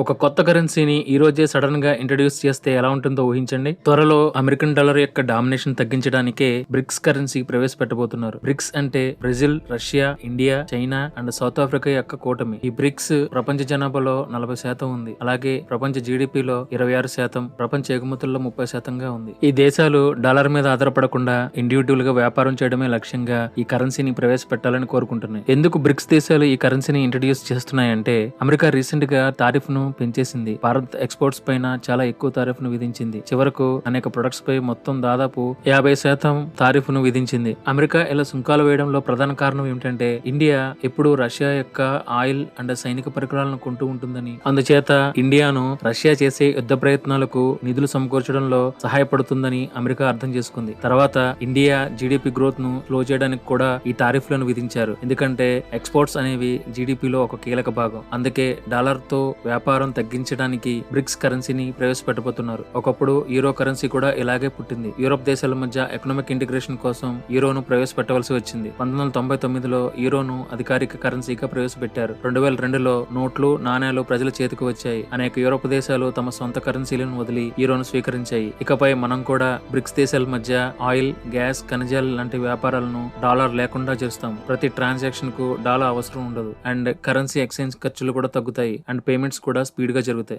ఒక కొత్త కరెన్సీని ఈ రోజే సడన్గా ఇంట్రడ్యూస్ చేస్తే ఎలా ఉంటుందో ఊహించండి. త్వరలో అమెరికన్ డాలర్ యొక్క డామినేషన్ తగ్గించడానికే బ్రిక్స్ కరెన్సీ ప్రవేశపెట్టబోతున్నారు. బ్రిక్స్ అంటే Brazil Russia India China and South Africa యొక్క కూటమి. ఈ బ్రిక్స్ ప్రపంచ జనాభాలో నలభై శాతం ఉంది. అలాగే ప్రపంచ జీడిపిలో ఇరవై ఆరు శాతం ప్రపంచ ఎగుమతుల్లో ముప్పై శాతంగా ఉంది. ఈ దేశాలు డాలర్ మీద ఆధారపడకుండా ఇండివిజువల్గా వ్యాపారం చేయడమే లక్ష్యంగా ఈ కరెన్సీని ప్రవేశపెట్టాలని కోరుకుంటున్నాయి. ఎందుకు బ్రిక్స్ దేశాలు ఈ కరెన్సీని ఇంట్రడ్యూస్ చేస్తున్నాయంటే అమెరికా రీసెంట్గా తారీఫ్ను పెంచేసింది. భారత్ ఎక్స్పోర్ట్స్ పైన చాలా ఎక్కువ తారీఫ్ను విధించింది. చివరకు అనేక ప్రొడక్ట్స్ పై మొత్తం దాదాపు యాభై శాతం తారీఫ్ను విధించింది. అమెరికా ఇలా సుంకాలు వేయడంలో ప్రధాన కారణం ఏమిటంటే ఇండియా ఎప్పుడు రష్యా యొక్క ఆయిల్ అండ్ సైనిక పరికరాలను కొంటూ ఉంటుందని. అందుచేత ఇండియాను రష్యా చేసే యుద్ధ ప్రయత్నాలకు నిధులు సమకూర్చడంలో సహాయపడుతుందని అమెరికా అర్థం చేసుకుంది. తర్వాత ఇండియా జీడిపి గ్రోత్ను స్లో చేయడానికి కూడా ఈ టారిఫ్లను విధించారు. ఎందుకంటే ఎక్స్పోర్ట్స్ అనేవి జీడిపిలో ఒక కీలక భాగం. అందుకే డాలర్తో వ్యాపారం తగ్గించడానికి బ్రిక్స్ కరెన్సీని ప్రవేశపెట్టబోతున్నారు. ఒకప్పుడు యూరో కరెన్సీ కూడా ఇలాగే పుట్టింది. యూరోప్ దేశాల మధ్య ఎకనామిక్ ఇంటిగ్రేషన్ కోసం యూరోను ప్రవేశపెట్టవలసి వచ్చింది. పంతొమ్మిది వందల తొంభై తొమ్మిదిలో యూరోను అధికారిక కరెన్సీగా ప్రవేశపెట్టారు. రెండు వేల రెండులో నోట్లు నాణేలు ప్రజల చేతికి వచ్చాయి. అనేక యూరోప్ దేశాలు తమ సొంత కరెన్సీలను వదిలి యూరోను స్వీకరించాయి. ఇకపై మనం కూడా బ్రిక్స్ దేశాల మధ్య ఆయిల్ గ్యాస్ ఖనిజాలు లాంటి వ్యాపారాలను డాలర్ లేకుండా చేస్తాం ప్రతి ట్రాన్సాక్షన్కు డాలర్ అవసరం ఉండదు. అండ్ కరెన్సీ ఎక్స్చేంజ్ ఖర్చులు కూడా తగ్గుతాయి. అండ్ పేమెంట్స్ కూడా ज़्यादा स्पीड का ज़रूरत है।